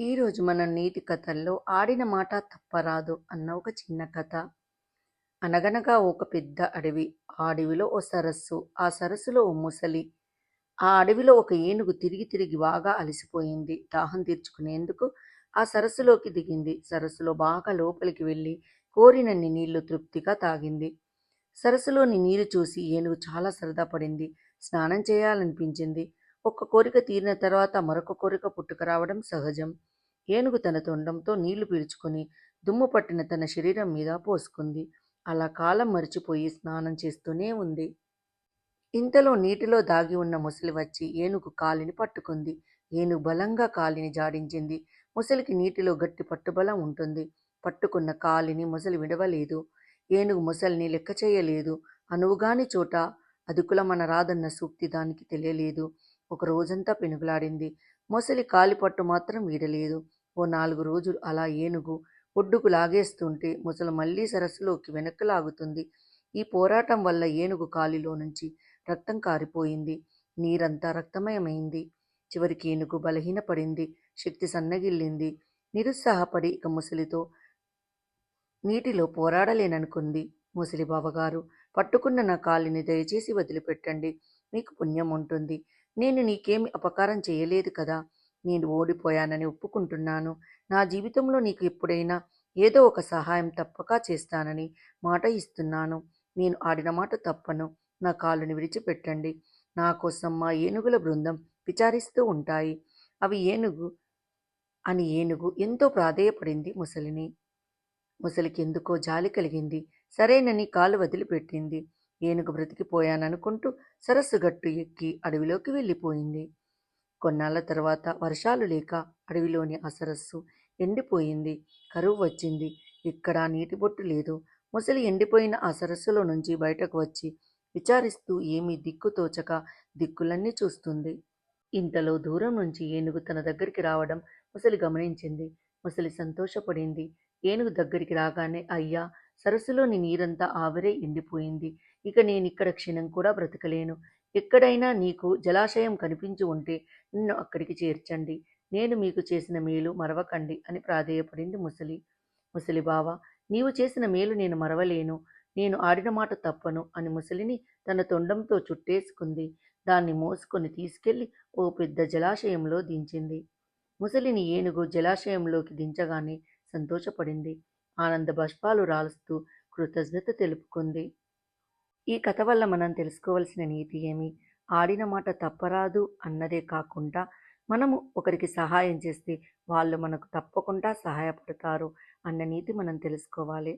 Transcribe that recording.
ఈరోజు మన నీతి కథల్లో ఆడిన మాట తప్పరాదు అన్న ఒక చిన్న కథ. అనగనగా ఒక పెద్ద అడవి ఆ అడవిలో ఓ సరస్సు ఆ సరస్సులో ఓ ముసలి. ఆ అడవిలో ఒక ఏనుగు తిరిగి తిరిగి బాగా అలసిపోయింది. దాహం తీర్చుకునేందుకు ఆ సరస్సులోకి దిగింది. సరస్సులో బాగా లోపలికి వెళ్ళి కోరినన్ని నీళ్ళు తృప్తిగా తాగింది. సరస్సులోని నీరు చూసి ఏనుగు చాలా సరదా పడింది. స్నానం చేయాలనిపించింది. ఒక్క కోరిక తీరిన తర్వాత మరొక కోరిక పుట్టుకురావడం సహజం. ఏనుగు తన తొండంతో నీళ్ళు పీల్చుకుని దుమ్ము పట్టిన తన శరీరం మీద పోసుకుంది. అలా కాలం మరిచిపోయి స్నానం చేస్తూనే ఉంది. ఇంతలో నీటిలో దాగి ఉన్న ముసలి వచ్చి ఏనుగు కాలిని పట్టుకుంది. ఏనుగు బలంగా కాలిని జాడించింది. ముసలికి నీటిలో గట్టి పట్టుబలం ఉంటుంది. పట్టుకున్న కాలిని ముసలి విడవలేదు. ఏనుగు ముసలిని లెక్క చేయలేదు. అనువుగాని చోట అదుకులమన రాదన్న సూక్తి దానికి తెలియలేదు. ఒక రోజంతా పెనుగులాడింది. మొసలి కాలిపట్టు మాత్రం వీడలేదు. ఓ నాలుగు రోజులు అలా ఏనుగు ఒడ్డుకు లాగేస్తుంటే ముసలు మళ్ళీ సరస్సులోకి వెనక్కి లాగుతుంది ఈ పోరాటం వల్ల ఏనుగు కాలిలో నుంచి రక్తం కారిపోయింది. నీరంతా రక్తమయమైంది. చివరికి ఏనుగు బలహీనపడింది. శక్తి సన్నగిల్లింది. నిరుత్సాహపడి ఇక ముసలితో నీటిలో పోరాడలేననుకుంది. ముసలి బావగారు పట్టుకున్న నా కాలిని దయచేసి వదిలిపెట్టండి. మీకు పుణ్యం ఉంటుంది. నేను నీకేమి అపకారం చేయలేదు కదా. నేను ఓడిపోయానని ఒప్పుకుంటున్నాను. నా జీవితంలో నీకు ఎప్పుడైనా ఏదో ఒక సహాయం తప్పక చేస్తానని మాట ఇస్తున్నాను. నేను ఆడిన మాట తప్పను. నా కాళ్ళని విడిచిపెట్టండి. నా కోసం మా ఏనుగుల బృందం విచారిస్తూ ఉంటాయి. అవి ఏనుగు అని ఏనుగు ఎంతో ప్రాధేయపడింది ముసలిని. ముసలికి ఎందుకో జాలి కలిగింది. సరేనని కాలు వదిలిపెట్టింది. ఏనుగు బ్రతికిపోయాననుకుంటూ సరస్సు గట్టు ఎక్కి అడవిలోకి వెళ్ళిపోయింది. కొన్నాళ్ళ తర్వాత వర్షాలు లేక అడవిలోని ఆ సరస్సు ఎండిపోయింది కరువు వచ్చింది. ఇక్కడ నీటి బొట్టు లేదు. ముసలి ఎండిపోయిన ఆ సరస్సులో నుంచి బయటకు వచ్చి విచారిస్తూ ఏమీ దిక్కు తోచక దిక్కులన్నీ చూస్తుంది. ఇంతలో దూరం నుంచి ఏనుగు తన దగ్గరికి రావడం ముసలి గమనించింది. ముసలి సంతోషపడింది. ఏనుగు దగ్గరికి రాగానే అయ్యా సరస్సులోని నీరంతా ఆవిరే ఎండిపోయింది. ఇక నేనిక్కడ క్షణం కూడా బ్రతకలేను. ఎక్కడైనా నీకు జలాశయం కనిపించి ఉంటే నిన్ను అక్కడికి చేర్చండి. నేను మీకు చేసిన మేలు మరవకండి అని ప్రాధేయపడింది ముసలి. ముసలి బావ నీవు చేసిన మేలు నేను మరవలేను. నేను ఆడిన మాట తప్పను అని ముసలిని తన తొండంతో చుట్టేసుకుంది. దాన్ని మోసుకొని తీసుకెళ్ళి ఓ పెద్ద జలాశయంలో దించింది. ముసలిని ఏనుగు జలాశయంలోకి దించగానే సంతోషపడింది. ఆనంద బష్పాలు రాలుస్తూ కృతజ్ఞత తెలుపుకుంది. ఈ కథ వల్ల మనం తెలుసుకోవాల్సిన నీతి ఏమి? ఆడిన మాట తప్పరాదు అన్నదే కాకుండా మనము ఒకరికి సహాయం చేస్తే వాళ్ళు మనకు తప్పకుండా సహాయపడతారు అన్న నీతి మనం తెలుసుకోవాలి.